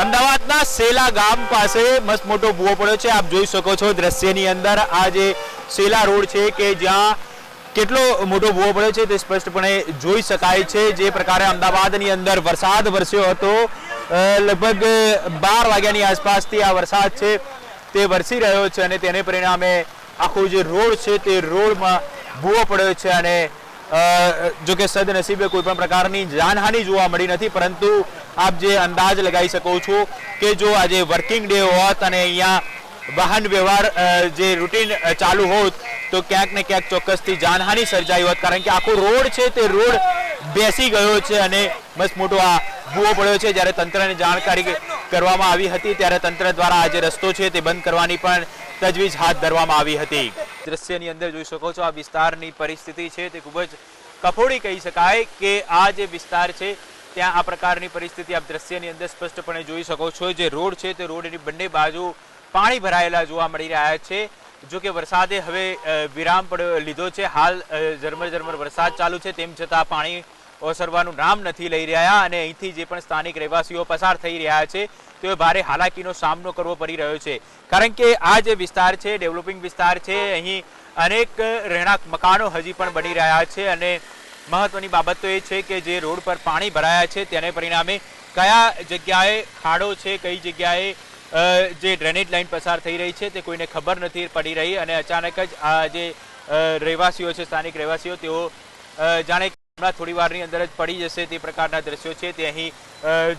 અમદાવાદના સેલા ગામ પાસે મસ્ત મોટો ભૂવો પડ્યો છે. આપ જોઈ શકો છો દ્રશ્યની અંદર આ જે સેલા રોડ છે કે જ્યાં કેટલો મોટો ભૂવો પડ્યો છે તે સ્પષ્ટપણે જોઈ શકાય છે. જે પ્રકારે અમદાવાદની અંદર વરસાદ વરસ્યો હતો. લગભગ બાર વાગ્યાની આસપાસથી આ વરસાદ છે તે વરસી રહ્યો છે અને તેને પરિણામે આખો જે રોડ છે તે રોડમાં ભૂવો પડ્યો છે અને જો કે સદનસીબે કોઈ પણ પ્રકારની જાનહાનિ જોવા મળી નથી, પરંતુ આપ જે અંદાજ લગાવી શકો છો કે જો આજે વર્કિંગ ડે હોત અને અહીંયા વાહન વ્યવહાર જે રૂટીન ચાલુ હોત, તો ક્યાંક ને ક્યાંક ચોક્કસથી જાનહાનિ સર્જાઈ હોત, કારણ કે આખો રોડ છે તે રોડ બેસી ગયો છે અને મસ્ત મોટો આ ભૂવો પડ્યો છે. જ્યારે તંત્રને જાણકારી કરવામાં આવી હતી, ત્યારે તંત્ર દ્વારા આ જે રસ્તો છે તે બંધ કરવાની પણ તજવીજ હાથ ધરવામાં આવી હતી. દ્રશ્યની અંદર જોઈ શકો છો આ વિસ્તારની પરિસ્થિતિ છે તે ખૂબ જ કફોડી કહી શકાય કે આ જે વિસ્તાર છે ત્યાં આ પ્રકારની પરિસ્થિતિ આપ દ્રશ્યની અંદર સ્પષ્ટપણે જોઈ શકો છો. જે રોડ છે તે રોડની બંને બાજુ પાણી ભરાયેલા જોવા મળી રહ્યા છે. જો કે વરસાદે હવે વિરામ પડ્યો લીધો છે. હાલ ઝરમર ઝરમર વરસાદ ચાલુ છે. તેમ છતાં પાણી ઓસરવાનું નામ નથી લઈ રહ્યા અને અહીંથી જે પણ સ્થાનિક રહેવાસીઓ પસાર થઈ રહ્યા છે તેઓ ભારે હાલાકીનો સામનો કરવો પડી રહ્યો છે. કારણ કે આ જે વિસ્તાર છે, ડેવલપિંગ વિસ્તાર છે, અહીં અનેક રહેણાંક મકાનો હજી પણ બની રહ્યા છે અને મહત્વની બાબત તો એ છે કે જે રોડ પર પાણી ભરાયા છે, તેને પરિણામે કયા જગ્યાએ ખાડો છે, કઈ જગ્યાએ જે ડ્રેનેજ લાઇન પસાર થઈ રહી છે તે કોઈને ખબર નથી પડી રહી અને અચાનક જ આ જે રહેવાસીઓ છે, સ્થાનિક રહેવાસીઓ તેઓ જાણે હમણાં થોડી વારની અંદર જ પડી જશે તે પ્રકારના દ્રશ્યો છે. તે અહીં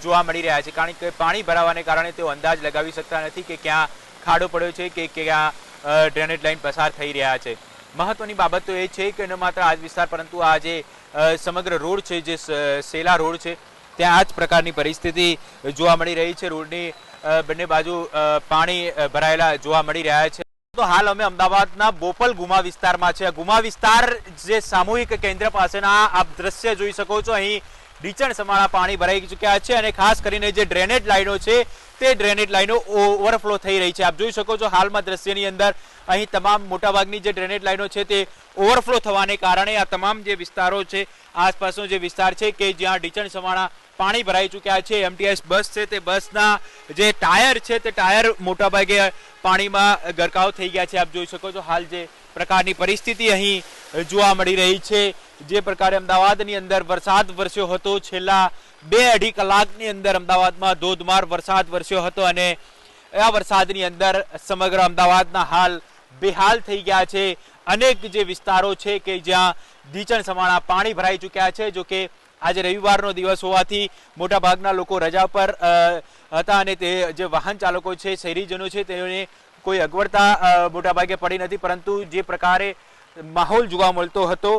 જોવા મળી રહ્યા છે. કારણ કે પાણી ભરાવાને કારણે તેઓ અંદાજ લગાવી શકતા નથી કે ક્યાં ખાડો પડ્યો છે કે ક્યાં ડ્રેનેજ લાઇન પસાર થઈ રહ્યા છે. મહત્વની બાબત તો એ છે કે ન માત્ર આ વિસ્તાર પરંતુ આ જે સમગ્ર રોડ છે, જે સેલા રોડ છે, ત્યાં આ જ પ્રકારની પરિસ્થિતિ જોવા મળી રહી છે. રોડની બંને બાજુ પાણી ભરાયેલા જોવા મળી રહ્યા છે. તો હાલ અમે અમદાવાદના બોપલ ગુમા વિસ્તારમાં છે. ગુમા વિસ્તાર જે સામૂહિક કેન્દ્ર પાસેના આપ દ્રશ્ય જોઈ શકો છો. અહીં ઢીચણ સમાળા પાણી ભરાઈ ચૂક્યા છે અને ખાસ કરીને જે ડ્રેનેજ લાઈનો છે, તે ડ્રેનેજ લાઈનો ઓવરફ્લો થઈ રહી છે. આપ જોઈ શકો છો હાલમાં દ્રશ્યની અંદર અહીં તમામ મોટાભાગની જે ડ્રેનેજ લાઈનો છે, તે ઓવરફ્લો થવાને કારણે આ તમામ જે વિસ્તારો છે, આસપાસનો જે વિસ્તાર છે કે જ્યાં ઢીચણ સમાણા પાણી ભરાઈ ચૂક્યા છે. એમટીએસ બસ છે તે બસના જે ટાયર છે તે ટાયર મોટાભાગે પાણીમાં ગરકાવ થઈ ગયા છે. આપ જોઈ શકો છો હાલ જે પ્રકારની પરિસ્થિતિ અહીં જોવા મળી રહી છે. જે પ્રકારે અમદાવાદની અંદર વરસાદ વરસ્યો હતો. છેલ્લા બે અઢી કલાકની અંદર અમદાવાદમાં ધોધમાર વરસાદ વરસ્યો હતો અને આ વરસાદની અંદર સમગ્ર અમદાવાદના હાલ બેહાલ થઈ ગયા છે. અનેક જે વિસ્તારો છે કે જ્યાં ઢીચણ સમાણા પાણી ભરાઈ ચૂક્યા છે, જો કે આજે રવિવારનો દિવસ હોવાથી મોટા ભાગના લોકો રજા પર હતા અને તે જે વાહન ચાલકો છે, શહેરીજનો છે, તેઓને કોઈ અગવડતા મોટાભાગે પડી નથી. પરંતુ જે પ્રકારે માહોલ જોવા મળતો હતો,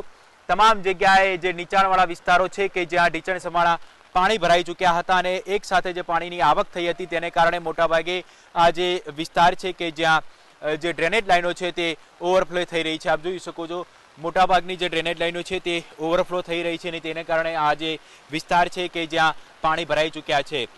તમામ જગ્યાએ જે નીચાણવાળા વિસ્તારો છે કે જ્યાં ઢીચણ સમાણા પાણી ભરાઈ ચૂક્યા હતા અને એક સાથે જે પાણીની આવક થઈ હતી તેને કારણે મોટાભાગે આ જે વિસ્તાર છે કે જ્યાં જે ડ્રેનેજ લાઈનો છે તે ઓવરફ્લો થઈ રહી છે. આપ જોઈ શકો છો મોટાભાગની જે ડ્રેનેજ લાઈનો છે તે ઓવરફ્લો થઈ રહી છે અને તેને કારણે આ જે વિસ્તાર છે કે જ્યાં પાણી ભરાઈ ચૂક્યા છે.